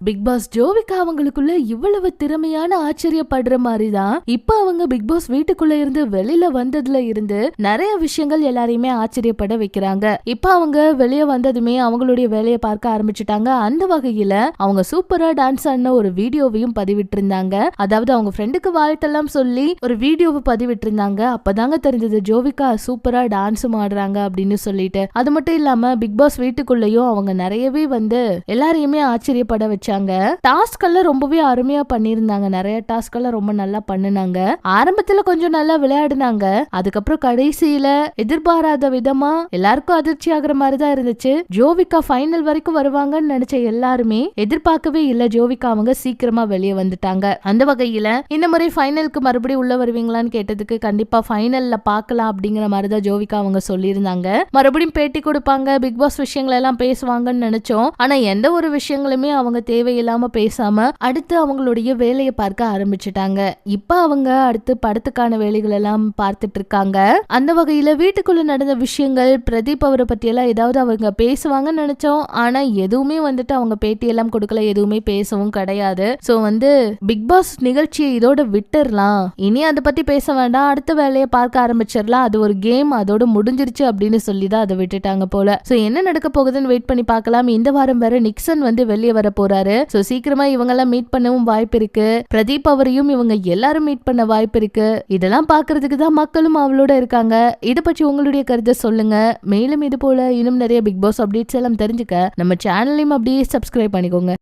Big pass Jovika அவங்களுக்குள்ள இவ்வளவு திறமையான ஆச்சரியப்படுற மாதிரி தான் இப்ப அவங்க பிக் பாஸ் வீட்டுக்குள்ள இருந்து வெளியில வந்ததுல இருந்து நிறைய விஷயங்கள் எல்லாரையுமே ஆச்சரியப்பட வைக்கிறாங்க. இப்ப அவங்க வெளியே வந்ததுமே அவங்களுடைய வேலையை பார்க்க ஆரம்பிச்சுட்டாங்க. அந்த வகையில அவங்க சூப்பரா டான்ஸ் ஆடின ஒரு வீடியோவையும் பதிவிட்டு இருந்தாங்க அதாவது அவங்க ஃப்ரெண்டுக்கு வாழ்த்தெல்லாம் சொல்லி ஒரு வீடியோவை பதிவிட்டு இருந்தாங்க அப்பதாங்க தெரிஞ்சது ஜோவிகா சூப்பரா டான்ஸும் ஆடுறாங்க அப்படின்னு சொல்லிட்டு. அது மட்டும் இல்லாம பிக் பாஸ் வீட்டுக்குள்ளேயும் அவங்க நிறையவே வந்து எல்லாரையுமே ஆச்சரியப்பட ஆரம்பிச்சாங்க. டாஸ்க் எல்லாம் ரொம்பவே அருமையா பண்ணியிருந்தாங்க. நிறைய டாஸ்க் எல்லாம் ரொம்ப நல்லா பண்ணுனாங்க. ஆரம்பத்துல கொஞ்சம் நல்லா விளையாடுனாங்க. அதுக்கப்புறம் கடைசியில எதிர்பாராத விதமா எல்லாருக்கும் அதிர்ச்சி ஆகுற மாதிரி தான் இருந்துச்சு. ஜோவிகா ஃபைனல் வரைக்கும் வருவாங்கன்னு நினைச்ச எல்லாருமே எதிர்பார்க்கவே இல்ல. ஜோவிகா அவங்க சீக்கிரமா வெளியே வந்துட்டாங்க. அந்த வகையில இந்த முறை ஃபைனலுக்கு மறுபடியும் உள்ள வருவீங்களான்னு கேட்டதுக்கு கண்டிப்பா ஃபைனல்ல பார்க்கலாம் அப்படிங்கிற மாதிரி தான் ஜோவிகா அவங்க சொல்லியிருந்தாங்க. மறுபடியும் பேட்டி கொடுப்பாங்க. பிக் பாஸ் விஷயங்கள் எல்லாம் பேசுவாங்கன்னு நினைச்சோம். ஆனா எந்த ஒரு விஷயங்களுமே அவங்க தேவையில்லாம பேசாம அடுத்து அவங்களுடைய வேலையை பார்க்க ஆரம்பிச்சிட்டாங்க. இப்ப அவங்க அடுத்து படத்துக்கான வேலைகள் எல்லாம் பார்த்துட்டு இருக்காங்க அந்த வகையில வீட்டுக்குள்ள நடந்த விஷயங்கள் பிரதீப் அவரை பத்தி எல்லாம் ஏதாவது அவங்க பேசுவாங்கன்னு நினைச்சோம். ஆனா எதுவுமே வந்துட்டு அவங்க பேட்டி எல்லாம் கொடுக்கல எதுவுமே பேசவும் கிடையாது. சோ வந்து பிக் பாஸ் நிகழ்ச்சியை இதோட விட்டுறலாம். இனி அதை பத்தி பேச வேண்டாம். அடுத்த வேலையை பார்க்க ஆரம்பிச்சிடலாம். அது ஒரு கேம் அதோட முடிஞ்சிருச்சு அப்படின்னு சொல்லி தான் அதை விட்டுட்டாங்க போல. சோ என்ன நடக்க போகுதுன்னு வெயிட் பண்ணி பார்க்கலாம். இந்த வாரம் வேற நிக்சன் வந்து வெளியே வர போறாரு. சோ சீக்கிரமா இவங்கெல்லாம் மீட் பண்ணவும் வாய்ப்பு இருக்கு. பிரதீப் அவரையும் இவங்க எல்லாரும் மீட் பண்ண வாய்ப்பு இருக்கு. இதெல்லாம் பாக்குறதுக்கு தான் மக்களும் அவளோட இருக்காங்க. இதை பற்றி உங்களுடைய கருத்தை சொல்லுங்க. மேலும் இது போல இன்னும் நிறைய பிக் பாஸ் அப்டேட்ஸ் எல்லாம் தெரிஞ்சுக்க நம்ம சேனலையும் அப்படியே சப்ஸ்கிரைப் பண்ணிக்கோங்க.